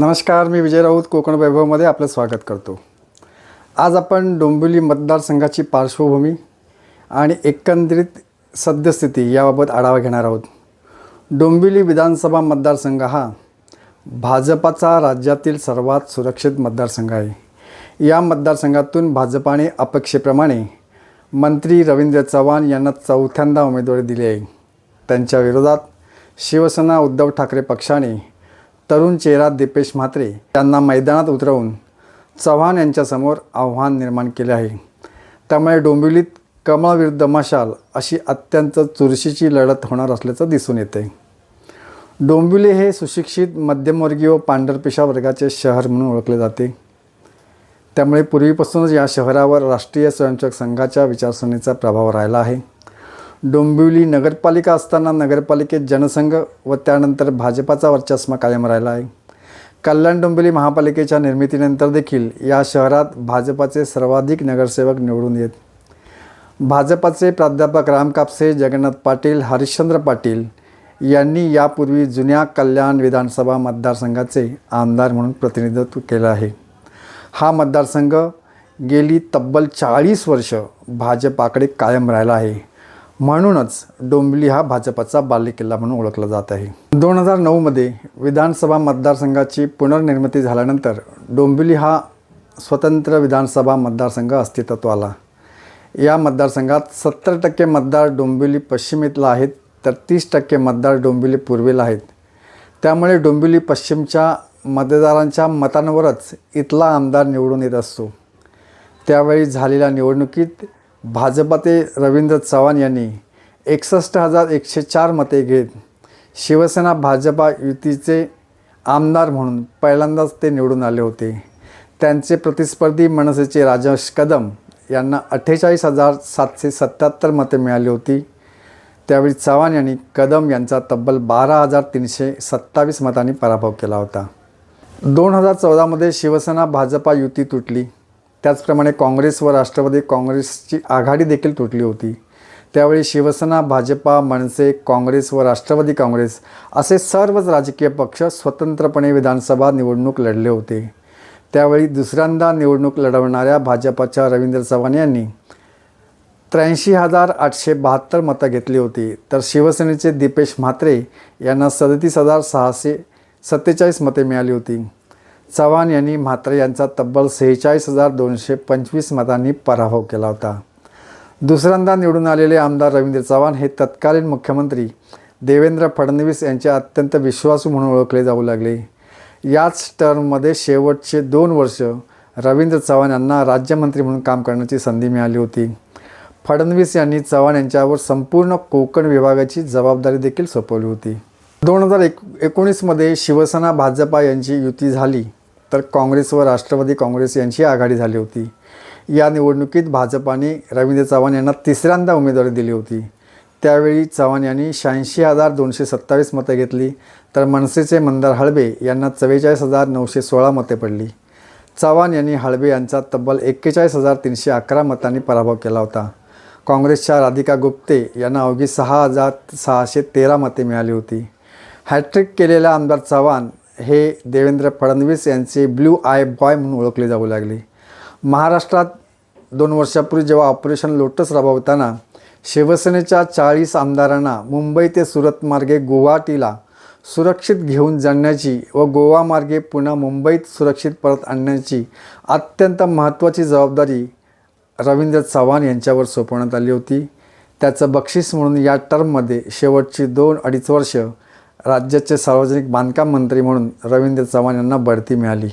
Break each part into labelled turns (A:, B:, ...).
A: नमस्कार मी विजय राऊत कोकण वैभवमध्ये आपलं स्वागत करतो. आज आपण डोंबिवली मतदारसंघाची पार्श्वभूमी आणि एकंदरीत सद्यस्थिती याबाबत आढावा घेणार आहोत. डोंबिवली विधानसभा मतदारसंघ हा भाजपाचा राज्यातील सर्वात सुरक्षित मतदारसंघ आहे. या मतदारसंघातून भाजपाने अपेक्षेप्रमाणे मंत्री रवींद्र चव्हाण यांना चौथ्यांदा उमेदवारी दिली आहे. त्यांच्या विरोधात शिवसेना उद्धव ठाकरे पक्षाने तरुण चेहरा दीपेश म्हात्रे यांना मैदानात उतरवून चव्हाण यांच्यासमोर आव्हान निर्माण केले आहे. त्यामुळे डोंबिवलीत कमळविरुद्ध मशाल अशी अत्यंत चुरशीची लढत होणार असल्याचं दिसून येते डोंबिवली हे सुशिक्षित मध्यमवर्गीय व पांढरपेशा वर्गाचे शहर म्हणून ओळखले जाते. त्यामुळे पूर्वीपासूनच या शहरावर राष्ट्रीय स्वयंसेवक संघाच्या विचारसरणीचा प्रभाव राहिला आहे. डोंबिवली नगरपालिका असताना नगरपालिकेत जनसंघ व त्यानंतर भाजपाचा वर्चस्व कायम राहिला आहे कल्याण डोंबिवली महापालिकेच्या निर्मितीनंतर देखील या शहरात भाजपाचे सर्वाधिक नगरसेवक निवडून येत. भाजपाचे प्राध्यापक राम कापसे जगन्नाथ पाटील हरिश्चंद्र पाटील यांनी यापूर्वी जुन्या कल्याण विधानसभा मतदारसंघाचे आमदार म्हणून प्रतिनिधित्व केलं आहे. हा मतदारसंघ गेली तब्बल चाळीस वर्ष भाजपाकडे कायम राहिला आहे. म्हणूनच डोंबिवली हा भाजपाचा बालेकिल्ला म्हणून ओळखला जात आहे. दोन हजार नऊमध्ये विधानसभा मतदारसंघाची पुनर्निर्मिती झाल्यानंतर डोंबिवली हा स्वतंत्र विधानसभा मतदारसंघ अस्तित्वात आला. या मतदारसंघात सत्तर टक्के मतदार डोंबिवली पश्चिमेतला आहेत तर तीस टक्के मतदार डोंबिवली पूर्वेला आहेत. त्यामुळे डोंबिवली पश्चिमच्या मतदारांच्या मतांवरच इथला आमदार निवडून येत असतो. त्यावेळी झालेल्या निवडणुकीत भाजपाचे रवींद्र चव्हाण यांनी एकसष्ट हजार एकशे चार मते घेत शिवसेना भाजपा युतीचे आमदार म्हणून पहिल्यांदाच ते निवडून आले होते. त्यांचे प्रतिस्पर्धी मनसेचे राजेश कदम यांना अठ्ठेचाळीस हजार सातशे सत्याहत्तर मते मिळाली होती. त्यावेळी चव्हाण यांनी कदम यांचा तब्बल बारा हजार तीनशे सत्तावीस मतांनी पराभव केला होता. दोन हजार चौदामध्ये शिवसेना भाजपा युती तुटली. त्याचप्रमाणे काँग्रेस व राष्ट्रवादी काँग्रेसची आघाडी देखील तुटली होती. त्यावेळी शिवसेना भाजपा मनसे काँग्रेस व राष्ट्रवादी काँग्रेस असे सर्वच राजकीय पक्ष स्वतंत्रपणे विधानसभा निवडणूक लढले होते. त्यावेळी दुसऱ्यांदा निवडणूक लढवणाऱ्या भाजपाच्या रवींद्र चव्हाण यांनी त्र्याऐंशी हजार आठशे बहात्तर मतं घेतली होती. तर शिवसेनेचे दीपेश म्हात्रे यांना सदतीस हजार सहाशे सत्तेचाळीस मते मिळाली होती. चव्हाण यांनी म्हात्रे यांचा तब्बल सेहेचाळीस हजार दोनशे पंचवीस मतांनी पराभव केला होता. दुसऱ्यांदा निवडून आलेले आमदार रवींद्र चव्हाण हे तत्कालीन मुख्यमंत्री देवेंद्र फडणवीस यांचे अत्यंत विश्वासू म्हणून ओळखले जाऊ लागले. याच टर्ममध्ये शेवटचे दोन वर्ष रवींद्र चव्हाण यांना राज्यमंत्री म्हणून काम करण्याची संधी मिळाली होती. फडणवीस यांनी चव्हाण यांच्यावर संपूर्ण कोकण विभागाची जबाबदारी देखील सोपवली होती. दोन हजार एक एकोणीसमध्ये शिवसेना भाजपा यांची युती झाली. तर काँग्रेस व राष्ट्रवादी काँग्रेस यांची आघाडी झाली होती. या निवडणुकीत भाजपाने रवींद्र चव्हाण यांना तिसऱ्यांदा उमेदवारी दिली होती. त्यावेळी चव्हाण यांनी शहाऐंशी हजार दोनशे सत्तावीस मतं घेतली तर मनसेचे मंदार हळबे यांना चव्वेचाळीस हजार नऊशे सोळा मते पडली. चव्हाण यांनी हळबे यांचा तब्बल एक्केचाळीस हजार तीनशे अकरा मतांनी पराभव केला होता. काँग्रेसच्या राधिका गुप्ते यांना अवघी सहा हजार सहाशे तेरा मते मिळाली होती. हॅट्रिक केलेल्या आमदार चव्हाण हे देवेंद्र फडणवीस यांचे ब्ल्यू आय बॉय म्हणून ओळखले जाऊ लागले. महाराष्ट्रात दोन वर्षापूर्वी जेव्हा ऑपरेशन लोटस राबवताना शिवसेनेच्या चाळीस आमदारांना मुंबई ते सुरत मार्गे गुवाहाटीला सुरक्षित घेऊन जाण्याची व गोवामार्गे पुन्हा मुंबईत सुरक्षित परत आणण्याची अत्यंत महत्त्वाची जबाबदारी रवींद्र चव्हाण यांच्यावर सोपवण्यात आली होती. त्याचं बक्षीस म्हणून या टर्ममध्ये शेवटची दोन अडीच वर्ष राज्याचे सार्वजनिक बांधकाम मंत्री म्हणून रवींद्र चव्हाण यांना बढती मिळाली.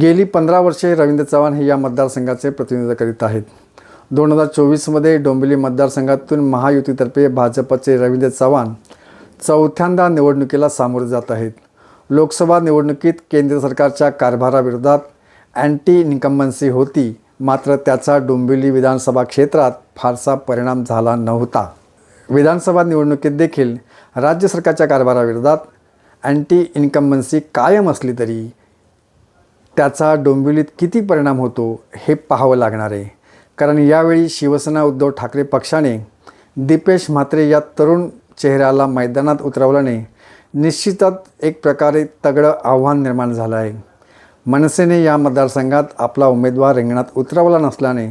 A: गेली पंधरा वर्षे रवींद्र चव्हाण हे या मतदारसंघाचे प्रतिनिधित्व करीत आहेत. दोन हजार चोवीसमध्ये डोंबिवली मतदारसंघातून महायुतीतर्फे भाजपचे रवींद्र चव्हाण चौथ्यांदा निवडणुकीला सामोरे जात आहेत. लोकसभा निवडणुकीत केंद्र सरकारच्या कारभाराविरोधात अँटी इन्कम्बन्सी होती मात्र त्याचा डोंबिवली विधानसभा क्षेत्रात फारसा परिणाम झाला नव्हता. विधानसभा निवडणुकीत देखील राज्य सरकारच्या कारभाराविरोधात अँटी इन्कम्बन्सी कायम असली तरी त्याचा डोंबिवलीत किती परिणाम होतो हे पाहावं लागणार आहे. कारण यावेळी शिवसेना उद्धव ठाकरे पक्षाने दीपेश म्हात्रे या तरुण चेहऱ्याला मैदानात उतरवल्याने निश्चितच एक प्रकारे तगडं आव्हान निर्माण झालं आहे. मनसेने या मतदारसंघात आपला उमेदवार रिंगणात उतरवला नसल्याने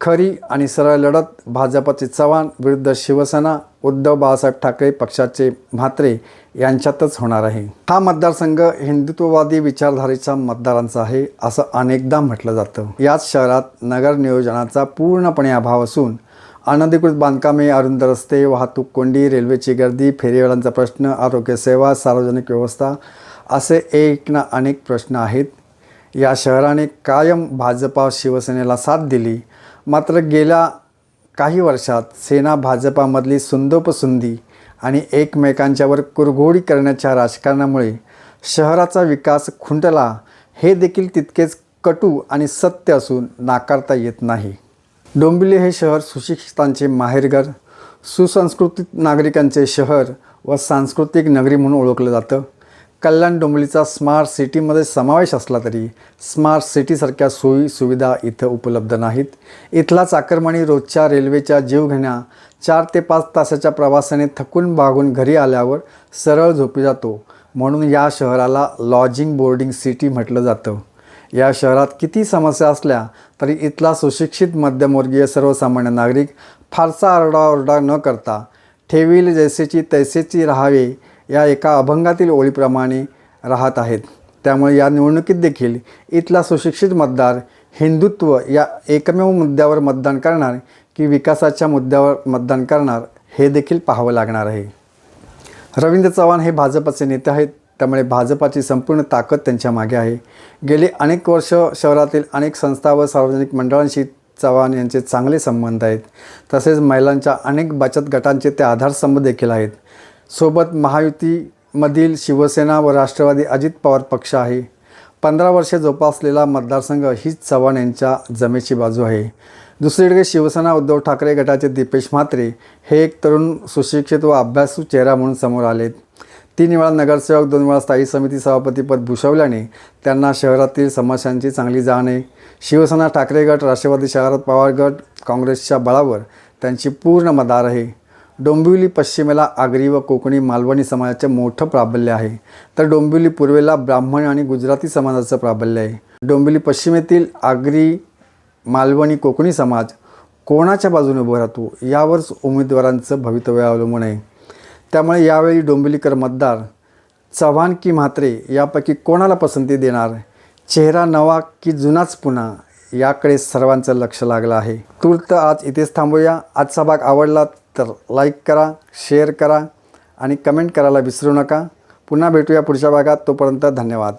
A: खरी आणि सरळ लढत भाजपचे चव्हाण विरुद्ध शिवसेना उद्धव बाळासाहेब ठाकरे पक्षाचे म्हात्रे यांच्यातच होणार आहे. हा मतदारसंघ हिंदुत्ववादी विचारधारेच्या मतदारांचा आहे असं अनेकदा म्हटलं जातं. याच शहरात नगर नियोजनाचा पूर्णपणे अभाव असून अनधिकृत बांधकामे अरुंद रस्ते वाहतूक कोंडी रेल्वेची गर्दी फेरीवाल्यांचा प्रश्न आरोग्यसेवा सार्वजनिक व्यवस्था असे एक ना अनेक प्रश्न आहेत. या शहराने कायम भाजपा शिवसेनेला साथ दिली मात्र गेल्या काही वर्षात सेना भाजपामधली सुंदोपसुंदी आणि एकमेकांच्यावर कुरघोडी करण्याच्या राजकारणामुळे शहराचा विकास खुंटला हे देखील तितकेच कटू आणि सत्य असून नाकारता येत नाही. डोंबिवली हे शहर सुशिक्षितांचे माहेरघर सुसंस्कृतिक नागरिकांचे शहर व सांस्कृतिक नगरी म्हणून ओळखलं जातं. कल्याण डोंबिवलीचा स्मार्ट सिटीमध्ये समावेश असला तरी स्मार्ट सिटीसारख्या सोयी सुविधा इथं उपलब्ध नाहीत. इथला चाकरमानी रोजच्या रेल्वेच्या जीवघेण्या चार ते पाच तासाच्या प्रवासाने थकून भागून घरी आल्यावर सरळ झोपी जातो. म्हणून या शहराला लॉजिंग बोर्डिंग सिटी म्हटलं जातं. या शहरात किती समस्या असल्या तरी इथला सुशिक्षित मध्यमवर्गीय सर्वसामान्य नागरिक फारसा आरडाओरडा न करता ठेवील जैसेची तैसेची राहावे या एका अभंगातील ओळीप्रमाणे राहत आहेत. त्यामुळे या निवडणुकीत देखील इथला सुशिक्षित मतदार हिंदुत्व या एकमेव मुद्द्यावर मतदान करणार की विकासाच्या मुद्द्यावर मतदान करणार हे देखील पाहावं लागणार आहे. रवींद्र चव्हाण हे भाजपचे नेते आहेत. त्यामुळे भाजपाची संपूर्ण ताकद त्यांच्या मागे आहे. गेली अनेक वर्ष शहरातील अनेक संस्था व सार्वजनिक मंडळांशी चव्हाण यांचे चांगले संबंध आहेत. तसेच महिलांच्या अनेक बचत गटांचे ते आधारस्तंभ देखील आहेत. सोबत महायुतीमधील शिवसेना व राष्ट्रवादी अजित पवार पक्ष आहे. पंधरा वर्षे जोपासलेला मतदारसंघ हीच चव्हाण यांच्या जमेची बाजू आहे. दुसरीकडे शिवसेना उद्धव ठाकरे गटाचे दीपेश म्हात्रे हे एक तरुण सुशिक्षित व अभ्यासू चेहरा म्हणून समोर आलेत. तीन वेळा नगरसेवक दोन वेळा स्थायी समिती सभापतीपद भूषवल्याने त्यांना शहरातील समस्यांची चांगली जाण आहे. शिवसेना ठाकरे गट राष्ट्रवादी शहरात पवार गट काँग्रेसच्या बळावर त्यांची पूर्ण मदार आहे. डोंबिवली पश्चिमेला आगरी व कोकणी मालवणी समाजाचे मोठं प्राबल्य आहे. तर डोंबिवली पूर्वेला ब्राह्मण आणि गुजराती समाजाचं प्राबल्य आहे. डोंबिवली पश्चिमेतील आगरी मालवणी कोकणी समाज कोणाच्या बाजूने उभं राहतो यावरच उमेदवारांचं भवितव्य अवलंबून आहे. त्यामुळे यावेळी डोंबिवलीकर मतदार चव्हाण की म्हात्रे यापैकी कोणाला पसंती देणार? चेहरा नवा की जुनाच पुन्हा? याकडे सर्वांचं लक्ष लागलं आहे. तूर्त आज इथेच थांबूया. आजचा भाग आवडला तर लाईक करा शेअर करा आणि कमेंट करायला विसरू नका. पुन्हा भेटूया पुढच्या भागात. तोपर्यंत धन्यवाद.